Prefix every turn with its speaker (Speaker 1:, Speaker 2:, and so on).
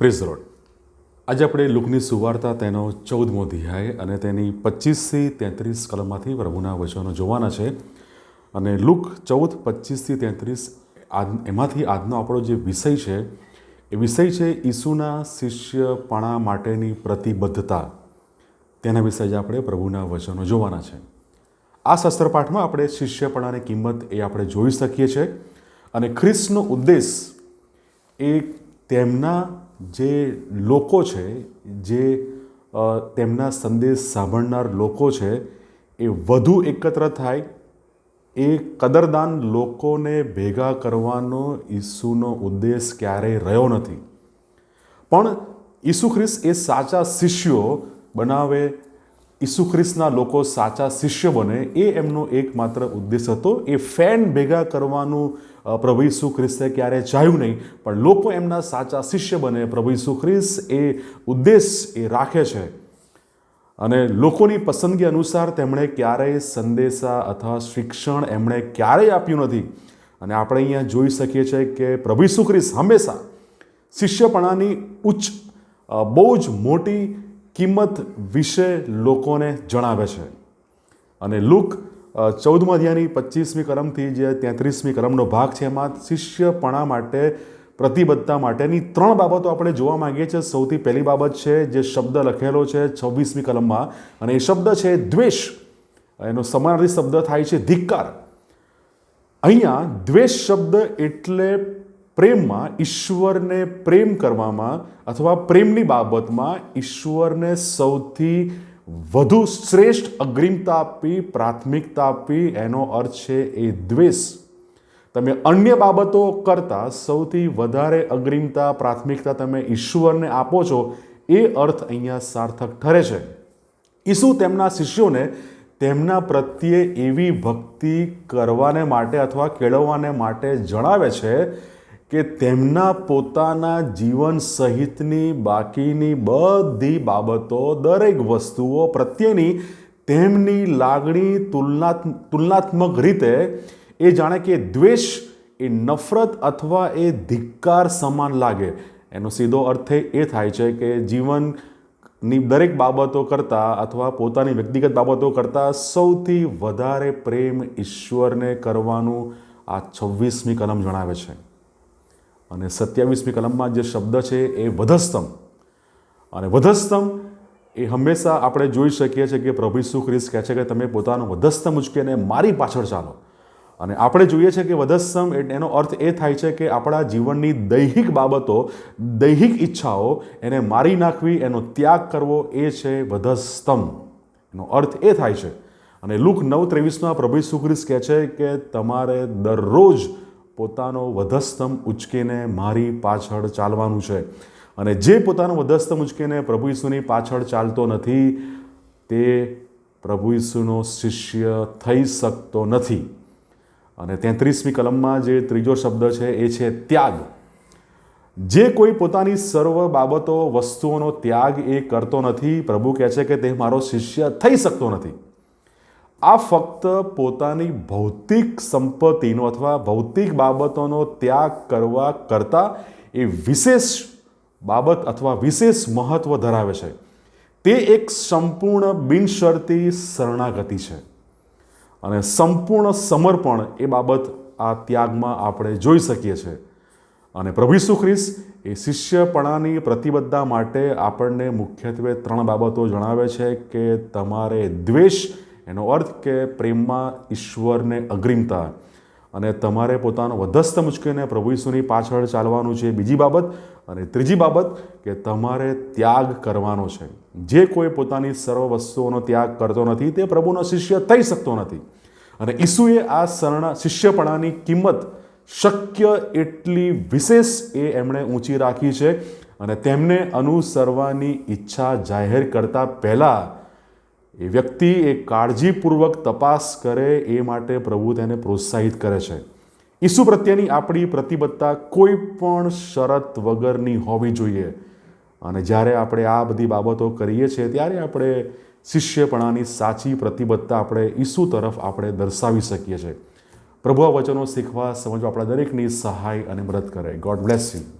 Speaker 1: Praise road. આજે આપણે લુકની સુવાર્તા તેનો ચૌદમો અધ્યાય અને તેની પચીસથી તેત્રીસ કલમમાંથી પ્રભુના વચનો જોવાના છે. અને લુક ચૌદ, પચીસથી તેત્રીસ એમાંથી આજનો આપણો જે વિષય છે, એ વિષય છે ઈસુના શિષ્યપણા માટેની પ્રતિબદ્ધતા. તેના વિશે જ આપણે પ્રભુના વચનો જોવાના છે. આ શસ્ત્રપાઠમાં આપણે શિષ્યપણાની કિંમત એ આપણે જોઈ શકીએ છીએ અને ખ્રિસ્તનો ઉદ્દેશ એ તેમના જે લોકો છે, જે તેમના સંદેશ સાંભળનાર લોકો છે, એ વધુ એકત્ર થાય, એ કદરદાન લોકોને ભેગા કરવાનો ઈસુનો ઉદ્દેશ ક્યારેય રહ્યો નથી. પણ ઈસુ ખ્રિસ્ત એ સાચા શિષ્યો બનાવે ઈસુ ખ્રિસ્તના લોકો સાચા શિષ્ય બને એ એમનો એકમાત્ર ઉદ્દેશ હતો. એ ફેન ભેગા કરવાનું પ્રભુ ઈસુ ખ્રિસ્તે ક્યારે ચાહ્યું નહીં, પણ લોકો એમના સાચા શિષ્ય બને. પ્રભુ ઈસુ ખ્રિસ્ત એ ઉદ્દેશ એ રાખે છે. અને લોકોની પસંદગી અનુસાર તેમણે ક્યારેય સંદેશા અથવા શિક્ષણ એમણે ક્યારેય આપ્યું નથી. અને આપણે અહીંયા જોઈ શકીએ છીએ કે પ્રભુ ઈસુ ખ્રિસ્ત હંમેશા શિષ્યપણાની ઉચ્ચ બહુ જ મોટી કિંમત વિશે લોકોને જણાવે છે. અને લુક ચૌદમા અધ્યાયની પચીસમી કલમથી જે તેત્રીસમી કલમનો ભાગ છે, એમાં શિષ્યપણા માટે, પ્રતિબદ્ધતા માટેની ત્રણ બાબતો આપણે જોવા માંગીએ છીએ. સૌથી પહેલી બાબત છે જે શબ્દ લખેલો છે છવ્વીસમી કલમમાં, અને એ શબ્દ છે દ્વેષ. એનો સમાનાર્થી શબ્દ થાય છે ધિક્કાર. અહીંયા દ્વેષ શબ્દ એટલે પ્રેમમાં ઈશ્વરને પ્રેમ કરવામાં અથવા પ્રેમની બાબતમાં ઈશ્વરને સૌથી વધુ શ્રેષ્ઠ અગ્રિમતા આપવી પ્રાથમિકતા આપી, એનો અર્થ છે એ દ્વેષ. તમે અન્ય બાબતો કરતાં સૌથી વધારે અગ્રિમતા, પ્રાથમિકતા તમે ઈશ્વરને આપો છો, એ અર્થ અહીંયા સાર્થક ઠરે છે. ઈસુ તેમના શિષ્યોને તેમના પ્રત્યે એવી ભક્તિ કરવાને માટે અથવા કેળવવાને માટે જણાવે છે કે તેમના પોતાના જીવન સહિતની બાકીની બધી બાબતો, દરેક વસ્તુઓ પ્રત્યેની તેમની લાગણી તુલનાત્મ તુલનાત્મક રીતે એ જાણે કે દ્વેષ, એ નફરત અથવા એ ધિક્કાર સમાન લાગે. એનો સીધો અર્થ એ થાય છે કે જીવનની દરેક બાબતો કરતાં અથવા પોતાની વ્યક્તિગત બાબતો કરતાં સૌથી વધારે પ્રેમ ઈશ્વરને કરવાનું આ છવ્વીસમી કલમ જણાવે છે. અને સત્યાવીસમી કલમમાં જે શબ્દ છે એ વધસ્તંભ. અને વધસ્તંભ એ હંમેશા આપણે જોઈ શકીએ છીએ કે પ્રભુ ઈસુ ખ્રિસ્ત કહે છે કે તમે પોતાનો વધસ્તંભ ઉચકીને મારી પાછળ ચાલો. અને આપણે જોઈએ છીએ કે વધસ્તંભ એટલે એનો અર્થ એ થાય છે કે આપણા જીવનની દૈહિક બાબતો, દૈહિક ઈચ્છાઓ, એને મારી નાખવી, એનો ત્યાગ કરવો એ છે વધસ્તંભ. એનો અર્થ એ થાય છે. અને લુક નવ ત્રેવીસમાં પ્રભુ ઈસુ ખ્રિસ્ત કહે છે કે તમારે દરરોજ પોતાનો વધસ્તંભ ઉચકીને મારી પાછળ ચાલવાનું છે. અને જે પોતાનો વધસ્તંભ ઉચકીને પ્રભુ ઈસુની પાછળ ચાલતો નથી, તે પ્રભુ ઈસુનો શિષ્ય થઈ શકતો નથી. અને તેત્રીસમી કલમમાં જે ત્રીજો શબ્દ છે, એ છે ત્યાગ. જે કોઈ પોતાની સર્વ બાબતો, વસ્તુઓનો ત્યાગ એ કરતો નથી, પ્રભુ કહે છે કે તે મારો શિષ્ય થઈ શકતો નથી. આ ફક્ત પોતાની ભૌતિક સંપત્તિનો અથવા ભૌતિક બાબતોનો ત્યાગ કરવા કરતાં એ વિશેષ બાબત અથવા વિશેષ મહત્વ ધરાવે છે. તે એક સંપૂર્ણ બિનશરતી શરણાગતિ છે. અને સંપૂર્ણ સમર્પણ એ બાબત આ ત્યાગમાં આપણે જોઈ શકીએ છીએ. અને પ્રભુ ઈસુ ખ્રિસ્ત એ શિષ્યપણાની પ્રતિબદ્ધતા માટે આપણને મુખ્યત્વે ત્રણ બાબતો જણાવે છે કે તમારે દ્વેષ એનો અર્થ કે પ્રેમમાં ઈશ્વરને અગ્રિમતા. અને તમારે પોતાનો વધસ્ત મુચકીને પ્રભુ ઈસુની પાછળ ચાલવાનું છે. બીજી બાબત અને ત્રીજી બાબત કે તમારે ત્યાગ કરવાનો છે. જે કોઈ પોતાની સર્વ વસ્તુઓનો ત્યાગ કરતો નથી, તે પ્રભુનો શિષ્ય થઈ શકતો નથી. અને ઈસુએ આ શરણા શિષ્યપણાની કિંમત શક્ય એટલી વિશેષ એ એમણે ઊંચી રાખી છે. અને તેમને અનુસરવાની ઈચ્છા જાહેર કરતા પહેલાં એ વ્યક્તિ એ કાળજીપૂર્વક તપાસ કરે એ માટે પ્રભુ તેને પ્રોત્સાહિત કરે છે. ઈસુ પ્રત્યેની આપણી પ્રતિબદ્ધતા કોઈ પણ શરત વગરની હોવી જોઈએ. અને જ્યારે આપણે આ બધી બાબતો કરીએ છીએ, ત્યારે આપણે શિષ્યપણાની સાચી પ્રતિબદ્ધતા આપણે ઈસુ તરફ આપણે દર્શાવી શકીએ છીએ. પ્રભુ આ વચનો શીખવા સમજવા આપણા દરેકની સહાય અને મદદ કરે. God bless you